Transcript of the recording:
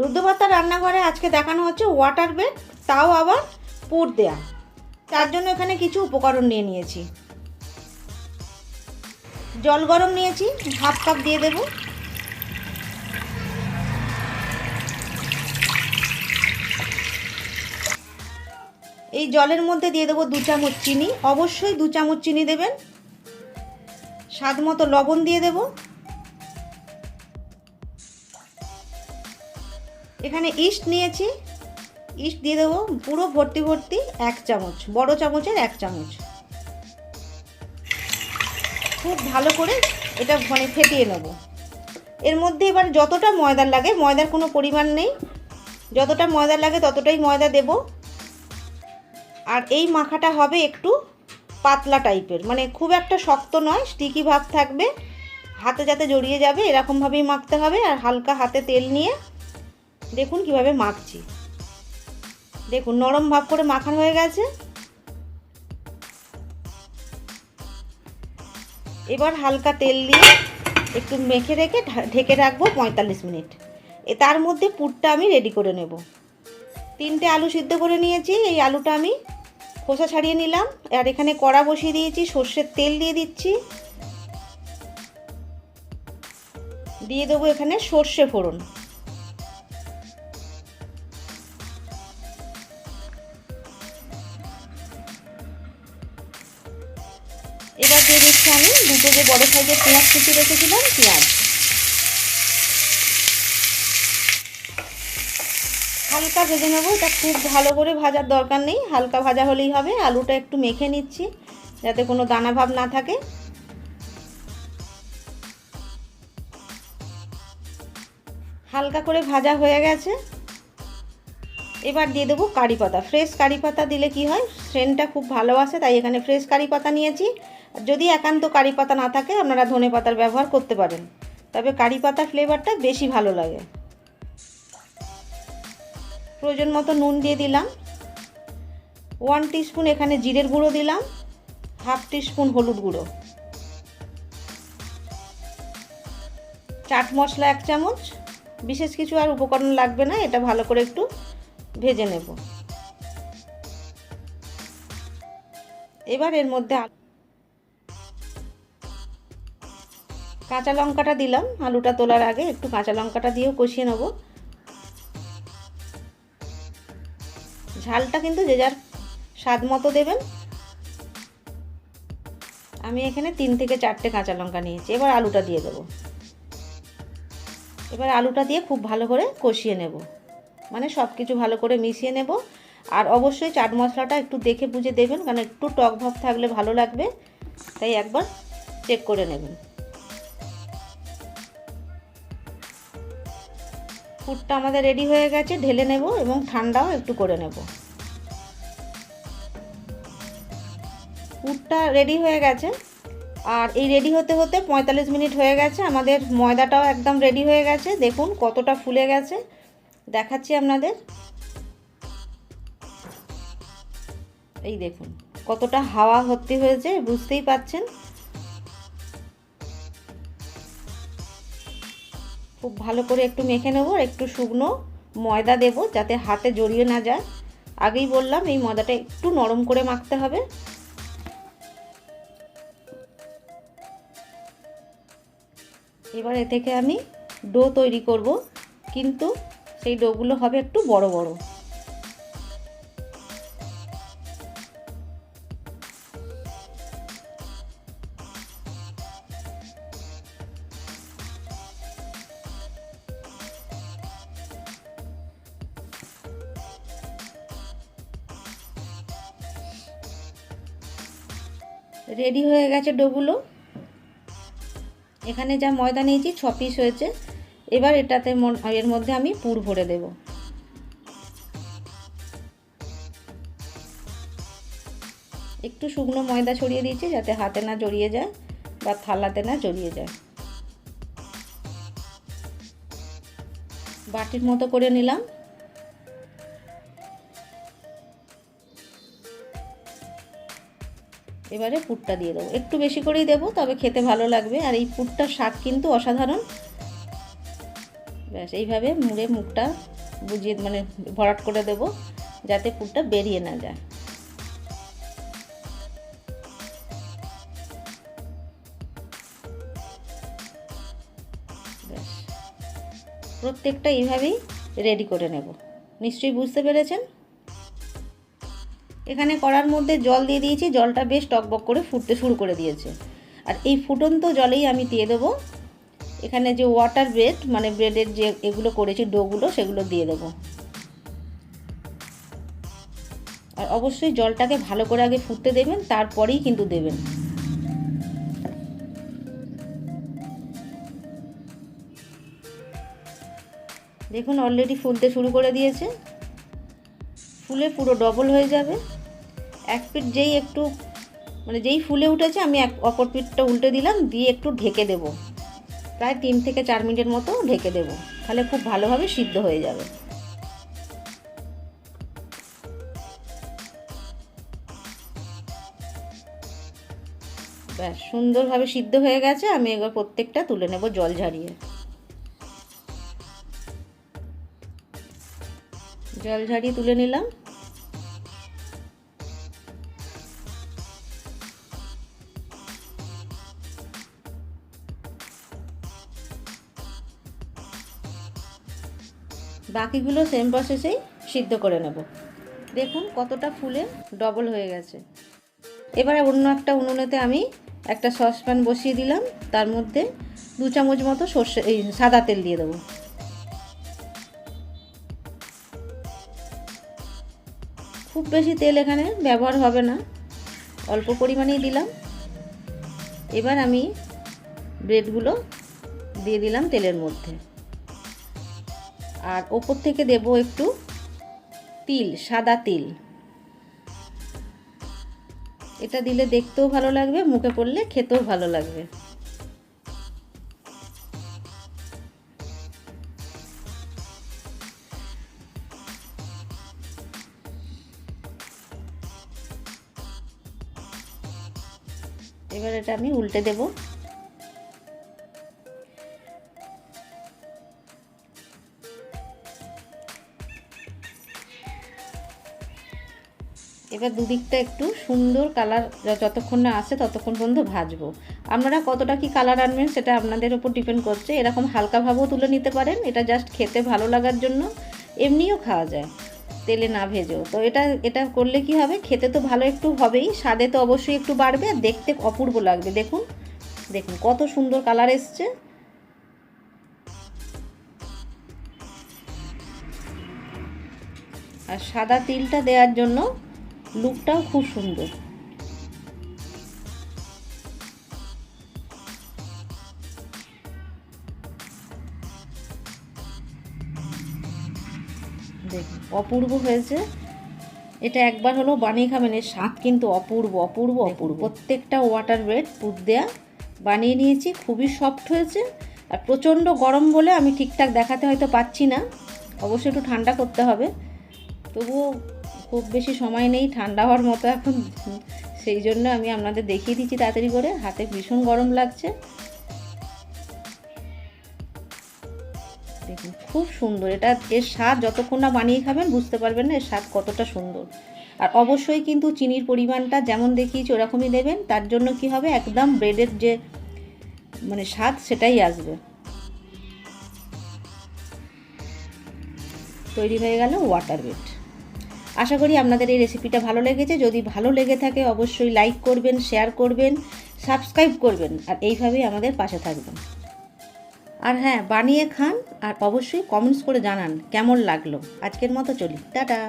রুদ্রপাতা রান্নাঘরে আজকে দেখানো হচ্ছে ওয়াটার বেড তাও আবার পুর দেয়া। তার জন্য এখানে কিছু উপকরণ নিয়ে নিয়েছি। জল গরম নিয়েছি হাফ কাপ দিয়ে দেব। এই জলের মধ্যে দিয়ে দেবো দু চামচ চিনি, অবশ্যই দু চামচ চিনি দেবেন। স্বাদ মতো লবণ দিয়ে দেবো। এখানে ইস্ট নিয়েছি। ইস্ট দিয়ে দেবো পুরো ভর্তি ভর্তি এক চামচ, বড় চামচের এক চামচ। খুব ভালো করে এটা মানে ফেটিয়ে নেব। এর মধ্যে এবার যতটা ময়দার লাগে, ময়দার কোনো পরিমাণ নেই। যতটা ময়দা লাগে ততটাই ময়দা দেব। আর এই মাখাটা হবে একটু পাতলা টাইপের মানে খুব একটা শক্ত নয় স্টিকি ভাব থাকবে। হাতে যাতে জড়িয়ে যাবে, এরকমভাবেই মাখতে হবে। আর হালকা হাতে তেল নিয়ে দেখুন কীভাবে মাখছি। দেখুন, নরম ভাব করে মাখানো হয়ে গেছে। এবার হালকা তেল দিয়ে একটু মেখে রেখে ঢেকে রাখব পঁয়তাল্লিশ মিনিট। এ তার মধ্যে পুরটা আমি রেডি করে নেব। তিনটে আলু সিদ্ধ করে নিয়েছি, এই আলুটা আমি খোসা ছাড়িয়ে নিলাম। আর এখানে কড়া বসিয়ে দিয়েছি, সর্ষের তেল দিয়ে দিচ্ছি। দিয়ে দেবো এখানে সর্ষে ফোড়ন। দুটো যে বড় সাইজের পেঁয়াজ কুচি রেখেছিলাম, পেঁয়াজ। হালকা ভেজে নেব, এটা খুব ভালো করে ভাজার দরকার নেই। হালকা ভাজা হলেই হবে, আলুটা একটু মেখে নিচ্ছি, যাতে কোনো দানা ভাব না থাকে। হালকা করে ভাজা হয়ে গেছে। এবার দিয়ে দেবো কারি পাতা। ফ্রেশ কারি পাতা দিলে কি হয়? সেন্টটা খুব ভালো আসে, তাই এখানে ফ্রেশ কারি পাতা নিয়েছি। যদি একান্ত কারি পাতা না থাকে, আপনারা ধনে পাতার ব্যবহার করতে পারেন। তবে কারি পাতা ফ্লেভারটা বেশি ভালো লাগে। প্রয়োজন মতো নুন দিয়ে দিলাম। ওয়ান টিস্পুন এখানে জিরের গুঁড়ো দিলাম। হাফ টিস্পুন হলুদ গুঁড়ো। চাট মশলা এক চামচ। বিশেষ কিছু আর উপকরণ লাগবে না, এটা ভালো করে একটু ভেজে নেব। এবার এর মধ্যে কাঁচা লঙ্কাটা দিলাম। আলুটা তোলার আগে একটু কাঁচা লঙ্কাটা দিয়েও কষিয়ে নেব। ঝালটা কিন্তু যে যার স্বাদ মতো দেবেন। আমি এখানে তিন থেকে চারটে কাঁচা লঙ্কা নিয়েছি। এবার আলুটা দিয়ে দেবো। এবার আলুটা দিয়ে খুব ভালো করে কষিয়ে নেব। মানে সব কিছু ভালো করে মিশিয়ে নেব। আর অবশ্যই চাট মশলাটা একটু দেখে বুঝে দেবেন, কারণ একটু টক ভাব থাকলে ভালো লাগবে। তাই একবার চেক করে নেবেন। ফুডটা আমাদের রেডি হয়ে গেছে, ঢেলে নেব এবং ঠান্ডাও একটু করে নেব। পুরটা রেডি হয়ে গেছে। আর এই রেডি হতে হতে পঁয়তাল্লিশ মিনিট হয়ে গেছে। আমাদের ময়দাটাও একদম রেডি হয়ে গেছে। দেখুন কতটা ফুলে গেছে। দেখাচ্ছি আপনাদের। এই দেখুন, কতটা হাওয়া ভর্তি হয়েছে, বুঝতেই পাচ্ছেন? খুব ভালো করে একটু মেখে নেব একটু শুকনো ময়দা দেব, যাতে হাতে জড়িয়ে না যায়। আগেই বললাম, এই ময়দাটা একটু নরম করে মাখতে হবে। এবার এ থেকে আমি ডো তৈরি করব, কিন্তু সেই ডোগুলো হবে একটু বড় বড়। রেডি হয়ে গেছে ডোগুলো। এখানে যা ময়দা নিয়েছি, ছ পিস হয়েছে। এবার এটাতে এর মধ্যে আমি পুর ভরে দেব। একটু শুকনো ময়দা ছড়িয়ে দিয়েছি যাতে হাতে না জড়িয়ে যায় বা থালাতে না জড়িয়ে যায়। বাটির মতো করে নিলাম। এবারে পুরটা দিয়ে দেবো। একটু বেশি করেই দেবো, তবে খেতে ভালো লাগবে। আর এই পুরটার স্বাদ কিন্তু অসাধারণ। ব্যাস, এইভাবে মুড়ে মুখটা বুঝিয়ে মানে ভরাট করে দেবো, যাতে পুরটা বেরিয়ে না যায়। ব্যাস, প্রত্যেকটা এইভাবেই রেডি করে নেব। নিশ্চয়ই বুঝতে পেরেছেন? এখানে করার মধ্যে জল দিয়ে দিয়েছি, জলটা বেশ টকবক করে ফুটতে শুরু করে দিয়েছে। আর এই ফুটন্ত জলেই আমি দিয়ে দেবো এখানে যে ওয়াটার ব্রেড মানে ব্রেডের যে এগুলো করেছি, ডোগুলো, সেগুলো দিয়ে দেবো। আর অবশ্যই জলটাকে ভালো করে আগে ফুটতে দেবেন, তারপরেই কিন্তু দেবেন। দেখুন অলরেডি ফুলতে শুরু করে দিয়েছে। ফুলে পুরো ডবল হয়ে যাবে। এক পিঠ যেই একটু মানে যেই ফুলে উঠেছে, আমি এক, অপর পিঠটা উল্টে দিলাম, দিয়ে একটু ঢেকে দেব। প্রায় তিন থেকে চার মিনিটের মতো ঢেকে দেব। তাহলে খুব ভালোভাবে সিদ্ধ হয়ে যাবে। ব্যাস, সুন্দরভাবে সিদ্ধ হয়ে গেছে। আমি এবার প্রত্যেকটা তুলে নেব জল ঝারিয়ে। জল ঝারিয়ে তুলে নিলাম। বাকিগুলো সেম প্রসেসেই সিদ্ধ করে নেব। দেখুন কতটা ফুলে ডবল হয়ে গেছে। এবারে অন্য একটা উনুনেতে আমি একটা সসপ্যান বসিয়ে দিলাম। তার মধ্যে দু চামচ মতো সর্ষে, এই সাদা তেল দিয়ে দেবো। খুব বেশি তেল এখানে ব্যবহার হবে না। অল্প পরিমাণেই দিলাম। এবার আমি ব্রেডগুলো দিয়ে দিলাম তেলের মধ্যে। আর ওপর থেকে দেব একটু তিল, সাদা তিল। এটা দিলে দেখতেও ভালো লাগবে, মুখে পড়লে খেতেও ভালো লাগবে। এবার এটা আমি উল্টে দেবো। এবার দুদিকটা একটু সুন্দর কালার যতক্ষণ না আসে ততক্ষণ পর্যন্ত ভাজবো। আপনারা কতটা কি কালার আনবেন সেটা আপনাদের উপর ডিপেন্ড করছে। এরকম হালকাভাবেও তুলে নিতে পারেন, এটা জাস্ট খেতে ভালো লাগার জন্য। এমনিও খাওয়া যায়, তেলে না ভেজেও। তো এটা এটা করলে কি হবে? খেতে তো ভালো একটু হবেই, স্বাদে তো অবশ্যই একটু বাড়বে, আর দেখতে অপূর্ব লাগবে। দেখুন দেখুন, কত সুন্দর কালার এসছে। আর সাদা তিলটা দেওয়ার জন্য লুকটাও খুব সুন্দর। দেখুন অপূর্ব হয়েছে। এটা একবার হলো বানিয়ে খাবেন এর স্বাদ কিন্তু অপূর্ব অপূর্ব অপূর্ব। প্রত্যেকটা ওয়াটার ব্রেড পুর দেয়া বানিয়ে নিয়েছি খুবই সফট হয়েছে। আর প্রচণ্ড গরম বলে আমি ঠিকঠাক দেখাতে হয়তো পাচ্ছি না। অবশ্যই একটু ঠান্ডা করতে হবে। তবুও খুব বেশি সময় নেই, ঠান্ডা হওয়ার মতো এখন। সেই জন্য আমি আপনাদের দেখিয়ে দিচ্ছি তাড়াতাড়ি করে, হাতে ভীষণ গরম লাগছে। দেখুন, খুব সুন্দর। এটা এর স্বাদ যতক্ষণ না বানিয়ে খাবেন, বুঝতে পারবেন না এর স্বাদ কতটা সুন্দর। আর অবশ্যই কিন্তু চিনির পরিমাণটা যেমন দেখিয়েছি ওরকমই দেবেন, তার জন্য কি হবে, একদম ব্রেডের যে মানে স্বাদ সেটাই আসবে। তৈরি হয়ে গেল ওয়াটার বেড আশা করি আপনাদের এই রেসিপিটা ভালো লেগেছে। যদি ভালো লেগে থাকে, অবশ্যই লাইক করবেন শেয়ার করবেন সাবস্ক্রাইব করবেন, আর এইভাবেই আমাদের পাশে থাকবেন। আর হ্যাঁ বানিয়ে খান, আর অবশ্যই কমেন্টস করে জানান, কেমন লাগল? আজকের মতো চলি। টাটা!